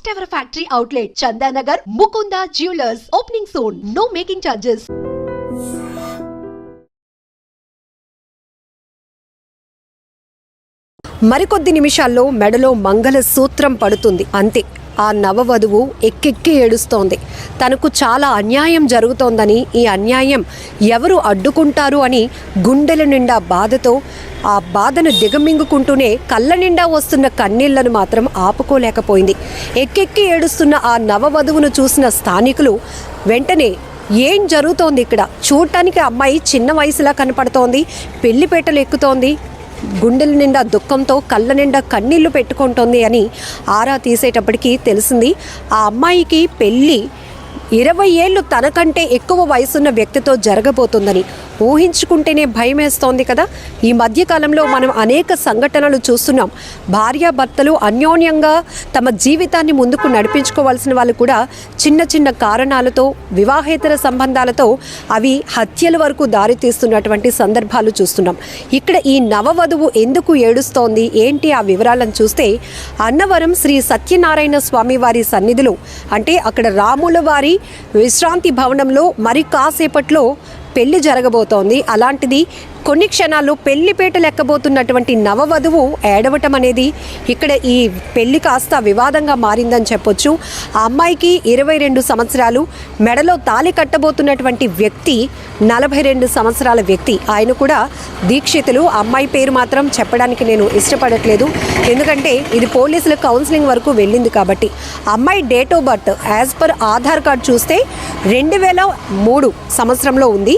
First ever factory outlet Chandanagar Mukunda jewellers opening soon no making charges మరికొద్ది నిమిషాల్లో మెడలో మంగళ సూత్రం పడుతుంది. అంతే. ఆ నవవధువు ఎక్కెక్కి ఏడుస్తోంది. తనకు చాలా అన్యాయం జరుగుతోందని ఈ అన్యాయం ఎవరు అడ్డుకుంటారు అని గుండెల నిండా బాధతో ఆ బాధను దిగమింగుకుంటూనే కళ్ళ నిండా వస్తున్న కన్నీళ్ళను మాత్రం ఆపుకోలేకపోయింది. ఎక్కెక్కి ఏడుస్తున్న ఆ నవవధువును చూసిన స్థానికులు వెంటనే ఏం జరుగుతోంది ఇక్కడ? చూడటానికి అమ్మాయి చిన్న వయసులా కనపడుతోంది పెళ్ళిపేటలు ఎక్కుతోంది గుండెల నిండా దుఃఖంతో కళ్ళ నిండా కన్నీళ్ళు పెట్టుకుంటోంది అని ఆరా తీసేటప్పటికీ తెలిసింది. ఆ అమ్మాయికి పెళ్ళి ఇరవై ఏళ్ళు తనకంటే ఎక్కువ వయసున్న వ్యక్తితో జరగబోతుందని ఊహించుకుంటేనే భయమేస్తోంది కదా. ఈ మధ్యకాలంలో మనం అనేక సంఘటనలు చూస్తున్నాం. భార్యాభర్తలు అన్యోన్యంగా తమ జీవితాన్ని ముందుకు నడిపించుకోవాల్సిన వాళ్ళు కూడా చిన్న చిన్న కారణాలతో వివాహేతర సంబంధాలతో అవి హత్యల వరకు దారితీస్తున్నటువంటి సందర్భాలు చూస్తున్నాం. ఇక్కడ ఈ నవవధువు ఎందుకు ఏడుస్తోంది? ఏంటి ఆ వివరాలను చూస్తే అన్నవరం శ్రీ సత్యనారాయణ స్వామి వారి సన్నిధిలో అంటే అక్కడ రాముల వారి విశ్రాంతి భవనంలో మరి కాసేపట్లో పెళ్ళి జరగబోతోంది. అలాంటిది కొన్ని క్షణాల్లో పెళ్ళిపేట లెక్కబోతున్నటువంటి నవవధువు ఏడవటం అనేది ఇక్కడ ఈ పెళ్ళి కాస్త వివాదంగా మారిందని చెప్పొచ్చు. ఆ అమ్మాయికి ఇరవై రెండు సంవత్సరాలు మెడలో తాలి కట్టబోతున్నటువంటి వ్యక్తి నలభై రెండు సంవత్సరాల వ్యక్తి. ఆయన కూడా దీక్షితులు. అమ్మాయి పేరు మాత్రం చెప్పడానికి నేను ఇష్టపడట్లేదు. ఎందుకంటే ఇది పోలీసుల కౌన్సిలింగ్ వరకు వెళ్ళింది కాబట్టి. అమ్మాయి date of birth as per Aadhaar card చూస్తే రెండు వేల మూడు సంవత్సరంలో ఉంది.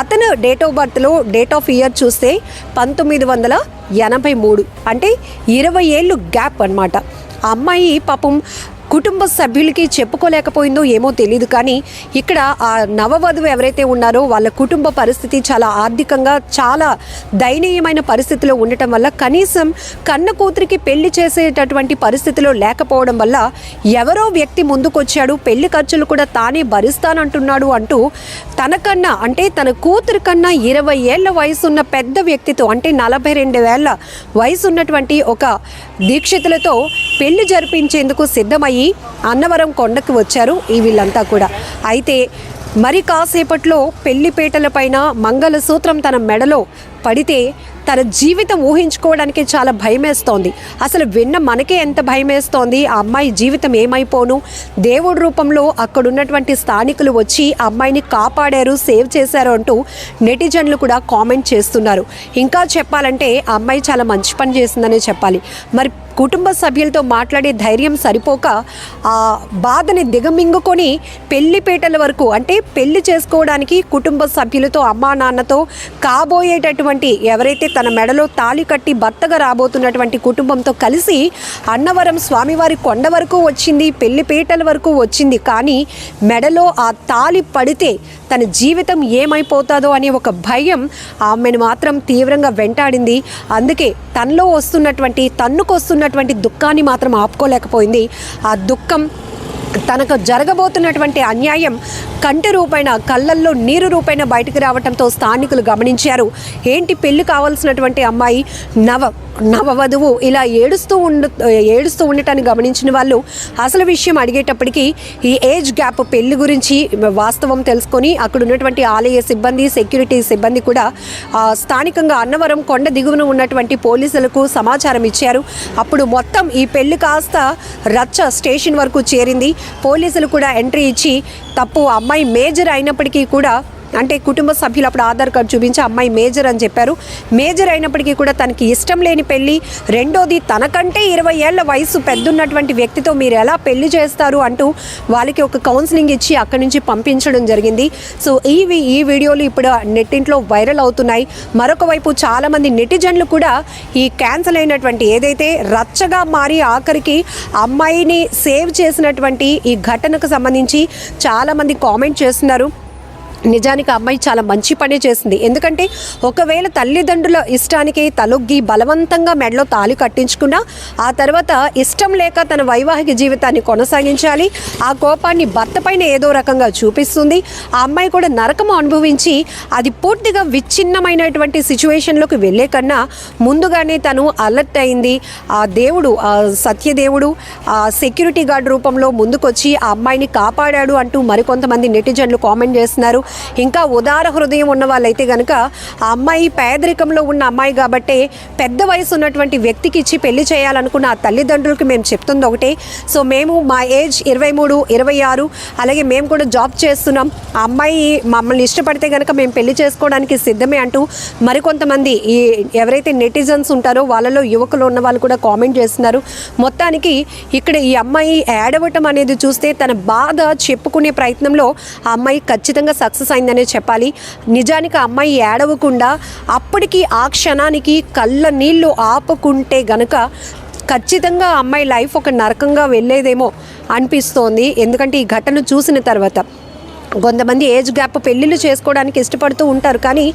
అతను డేట్ ఆఫ్ బర్త్లో డేట్ ఆఫ్ ఇయర్ చూస్తే పంతొమ్మిది వందల ఎనభై మూడు. అంటే ఇరవై ఏళ్ళు గ్యాప్ అన్నమాట. ఆ అమ్మాయి పాపం కుటుంబ సభ్యులకి చెప్పుకోలేకపోయిందో ఏమో తెలియదు కానీ ఇక్కడ ఆ నవవధువు ఎవరైతే ఉన్నారో వాళ్ళ కుటుంబ పరిస్థితి చాలా ఆర్థికంగా చాలా దయనీయమైన పరిస్థితిలో ఉండటం వల్ల కనీసం కన్న కూతురికి పెళ్ళి చేసేటటువంటి పరిస్థితిలో లేకపోవడం వల్ల ఎవరో వ్యక్తి ముందుకొచ్చాడు పెళ్ళి ఖర్చులు కూడా తానే భరిస్తానంటున్నాడు అంటూ తనకన్నా అంటే తన కూతురు కన్నా ఇరవై ఏళ్ళ వయసు ఉన్న పెద్ద వ్యక్తితో అంటే నలభై రెండు వేల వయసు ఉన్నటువంటి ఒక దీక్షితులతో పెళ్ళి జరిపించేందుకు అయి అన్నవరం కొండకు వచ్చారు ఈ వీళ్ళంతా కూడా. అయితే మరి కాసేపట్లో పెళ్ళిపేటల పైన మంగళసూత్రం తన మెడలో పడితే తన జీవితం ఊహించుకోవడానికి చాలా భయమేస్తోంది. అసలు విన్న మనకే ఎంత భయమేస్తోంది? ఆ అమ్మాయి జీవితం ఏమైపోను? దేవుడి రూపంలో అక్కడున్నటువంటి స్థానికులు వచ్చి ఆ అమ్మాయిని కాపాడారు సేవ్ చేశారు అంటూ నెటిజన్లు కూడా కామెంట్ చేస్తున్నారు. ఇంకా చెప్పాలంటే ఆ అమ్మాయి చాలా మంచి పని చేసిందనే చెప్పాలి. మరి కుటుంబ సభ్యులతో మాట్లాడే ధైర్యం సరిపోక ఆ బాధని దిగమింగుకొని పెళ్ళిపేటల వరకు అంటే పెళ్ళి చేసుకోవడానికి కుటుంబ సభ్యులతో అమ్మా నాన్నతో కాబోయేటటువంటి ఎవరైతే తన మెడలో తాళి కట్టి భర్తగా రాబోతున్నటువంటి కుటుంబంతో కలిసి అన్నవరం స్వామివారి కొండ వరకు వచ్చింది పెళ్ళిపేటల వరకు వచ్చింది. కానీ మెడలో ఆ తాళి పడితే తన జీవితం ఏమైపోతుందో అనే ఒక భయం ఆమెను మాత్రం తీవ్రంగా వెంటాడింది. అందుకే తనలో వస్తున్నటువంటి తన్నుకొస్తున్నటువంటి దుఃఖాన్ని మాత్రం ఆపుకోలేకపోయింది. ఆ దుఃఖం తనకు జరగబోతున్నటువంటి అన్యాయం కంటి రూపైన కళ్ళల్లో నీరు రూపైన బయటకు రావడంతో స్థానికులు గమనించారు. ఏంటి పెళ్ళి కావాల్సినటువంటి అమ్మాయి నవ నవవధువు ఇలా ఏడుస్తూ ఉండు ఏడుస్తూ ఉండటాన్ని గమనించిన వాళ్ళు అసలు విషయం అడిగేటప్పటికి ఈ ఏజ్ గ్యాప్ పెళ్ళి గురించి వాస్తవం తెలుసుకొని అక్కడ ఉన్నటువంటి ఆలయ సిబ్బంది సెక్యూరిటీ సిబ్బంది కూడా స్థానికంగా అన్నవరం కొండ దిగువన ఉన్నటువంటి పోలీసులకు సమాచారం ఇచ్చారు. అప్పుడు మొత్తం ఈ పెళ్ళి కాస్త రచ్చ స్టేషన్ వరకు చేరింది. పోలీసులు కూడా ఎంట్రీ ఇచ్చి తప్పు అమ్మాయి మేజర్ అయినప్పటికీ కూడా అంటే కుటుంబ సభ్యులు అప్పుడు ఆధార్ కార్డు చూపించి అమ్మాయి మేజర్ అని చెప్పారు. మేజర్ అయినప్పటికీ కూడా తనకి ఇష్టం లేని పెళ్ళి రెండోది తనకంటే ఇరవై ఏళ్ళ వయసు పెద్దున్నటువంటి వ్యక్తితో మీరు ఎలా పెళ్ళి చేస్తారు అంటూ వాళ్ళకి ఒక కౌన్సిలింగ్ ఇచ్చి అక్కడి నుంచి పంపించడం జరిగింది. సో ఈ ఈ వీడియోలు ఇప్పుడు నెట్టింట్లో వైరల్ అవుతున్నాయి. మరొక వైపు చాలామంది నెటిజన్లు కూడా ఈ క్యాన్సల్ అయినటువంటి ఏదైతే రచ్చగా మారి ఆఖరికి అమ్మాయిని సేవ్ చేసినటువంటి ఈ ఘటనకు సంబంధించి చాలామంది కామెంట్ చేస్తున్నారు. నిజానికి అమ్మాయి చాలా మంచి పనే చేసింది. ఎందుకంటే ఒకవేళ తల్లిదండ్రుల ఇష్టానికి తలొగ్గి బలవంతంగా మెడలో తాళి కట్టించుకున్నా ఆ తర్వాత ఇష్టం లేక తన వైవాహిక జీవితాన్ని కొనసాగించాలి. ఆ కోపాన్ని భర్త పైన ఏదో రకంగా చూపిస్తుంది. ఆ అమ్మాయి కూడా నరకం అనుభవించి అది పూర్తిగా విచ్ఛిన్నమైనటువంటి సిచ్యువేషన్లోకి వెళ్ళే కన్నా ముందుగానే తను అలర్ట్ అయింది. ఆ దేవుడు ఆ సత్యదేవుడు ఆ సెక్యూరిటీ గార్డ్ రూపంలో ముందుకొచ్చి ఆ అమ్మాయిని కాపాడాడు అంటూ మరికొంతమంది నెటిజన్లు కామెంట్ చేస్తున్నారు. ఇంకా ఉదార హృదయం ఉన్న వాళ్ళైతే కనుక ఆ అమ్మాయి పేదరికంలో ఉన్న అమ్మాయి కాబట్టే పెద్ద వయసు ఉన్నటువంటి వ్యక్తికి ఇచ్చి పెళ్ళి చేయాలనుకున్న ఆ తల్లిదండ్రులకి మేము చెప్తుంది ఒకటే. సో మేము మా ఏజ్ ఇరవై మూడు ఇరవై ఆరు అలాగే మేము కూడా జాబ్ చేస్తున్నాం. ఆ అమ్మాయి మమ్మల్ని ఇష్టపడితే కనుక మేము పెళ్ళి చేసుకోవడానికి సిద్ధమే అంటూ మరికొంతమంది ఈ ఎవరైతే నెటిజన్స్ ఉంటారో వాళ్ళలో యువకులు ఉన్న వాళ్ళు కూడా కామెంట్ చేస్తున్నారు. మొత్తానికి ఇక్కడ ఈ అమ్మాయి ఏడవటం అనేది చూస్తే తన బాధ చెప్పుకునే ప్రయత్నంలో ఆ అమ్మాయి ఖచ్చితంగా సక్సెస్ అయిందనే చెప్పాలి. నిజానికి ఆ అమ్మాయి ఏడవకుండా అప్పటికి ఆ క్షణానికి కళ్ళ నీళ్ళు ఆపుకుంటే గనక ఖచ్చితంగా అమ్మాయి లైఫ్ ఒక నరకంగా వెళ్ళేదేమో అనిపిస్తోంది. ఎందుకంటే ఈ ఘటన చూసిన తర్వాత కొంతమంది ఏజ్ గ్యాప్ పెళ్ళిళ్ళు చేసుకోవడానికి ఇష్టపడుతూ ఉంటారు. కానీ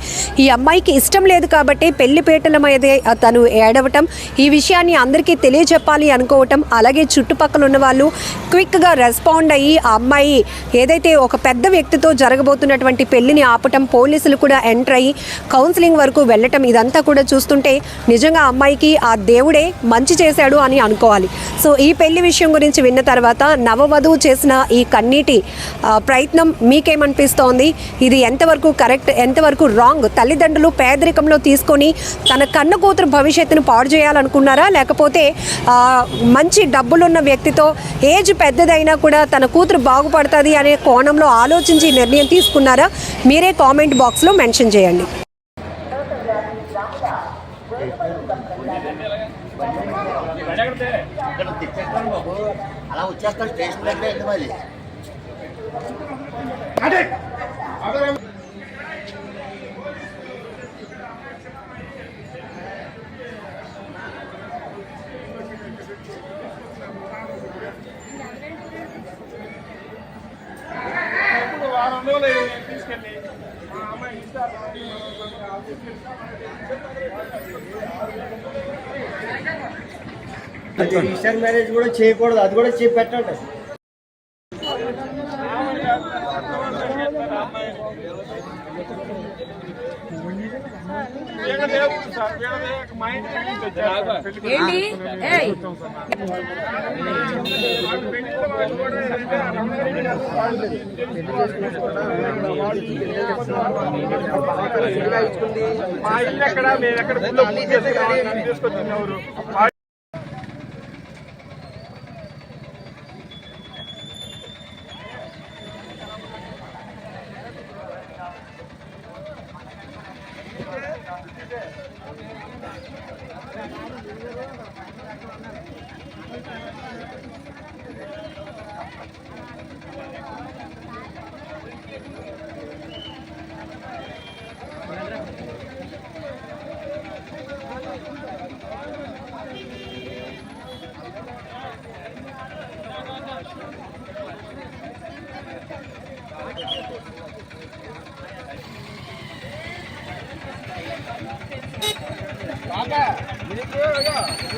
ఈ అమ్మాయికి ఇష్టం లేదు కాబట్టి పెళ్ళి పీటల మీదే తను ఏడవటం ఈ విషయాన్ని అందరికీ తెలియజెప్పాలి అనుకోవటం అలాగే చుట్టుపక్కల ఉన్న వాళ్ళు క్విక్గా రెస్పాండ్ అయ్యి ఆ అమ్మాయి ఏదైతే ఒక పెద్ద వ్యక్తితో జరగబోతున్నటువంటి పెళ్ళిని ఆపటం పోలీసులు కూడా ఎంటర్ అయ్యి కౌన్సిలింగ్ వరకు వెళ్ళటం ఇదంతా కూడా చూస్తుంటే నిజంగా అమ్మాయికి ఆ దేవుడే మంచి చేశాడు అని అనుకోవాలి. సో ఈ పెళ్ళి విషయం గురించి విన్న తర్వాత నవవధువు చేసిన ఈ కన్నీటి ప్రయత్నం మీకేమనిపిస్తోంది? ఇది ఎంతవరకు కరెక్ట్ ఎంతవరకు రాంగ్? తల్లిదండ్రులు పేదరికంలో తీసుకొని తన కన్న కూతురు భవిష్యత్తును పాడు చేయాలనుకున్నారా? లేకపోతే మంచి డబ్బులున్న వ్యక్తితో ఏజ్ పెద్దదైనా కూడా తన కూతురు బాగుపడుతుంది అనే కోణంలో ఆలోచించి నిర్ణయం తీసుకున్నారా? మీరే కామెంట్ బాక్స్లో మెన్షన్ చేయండి. అలా వచ్చేస్తాడు స్టేషన్ దగ్గర ఎందుకు మరి తీసుకెళ్ళి మా అమ్మాయి రిజిస్టర్ మ్యారేజ్ కూడా చేయకూడదు అది కూడా చేపెట్టండి పెట్టండి వీళ్ళ దేవుడు సార్ వీళ్ళ దేవుడు మా ఇంటికి నుంచి వచ్చారు సార్. పెళ్ళి ఏంటి? మా ఇల్లు ఎక్కడ? మేము ఎక్కడ? ఎవరు మా 本当にいい感じ。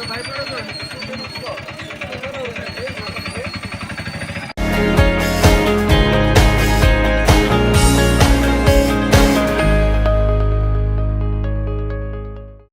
భయపడదు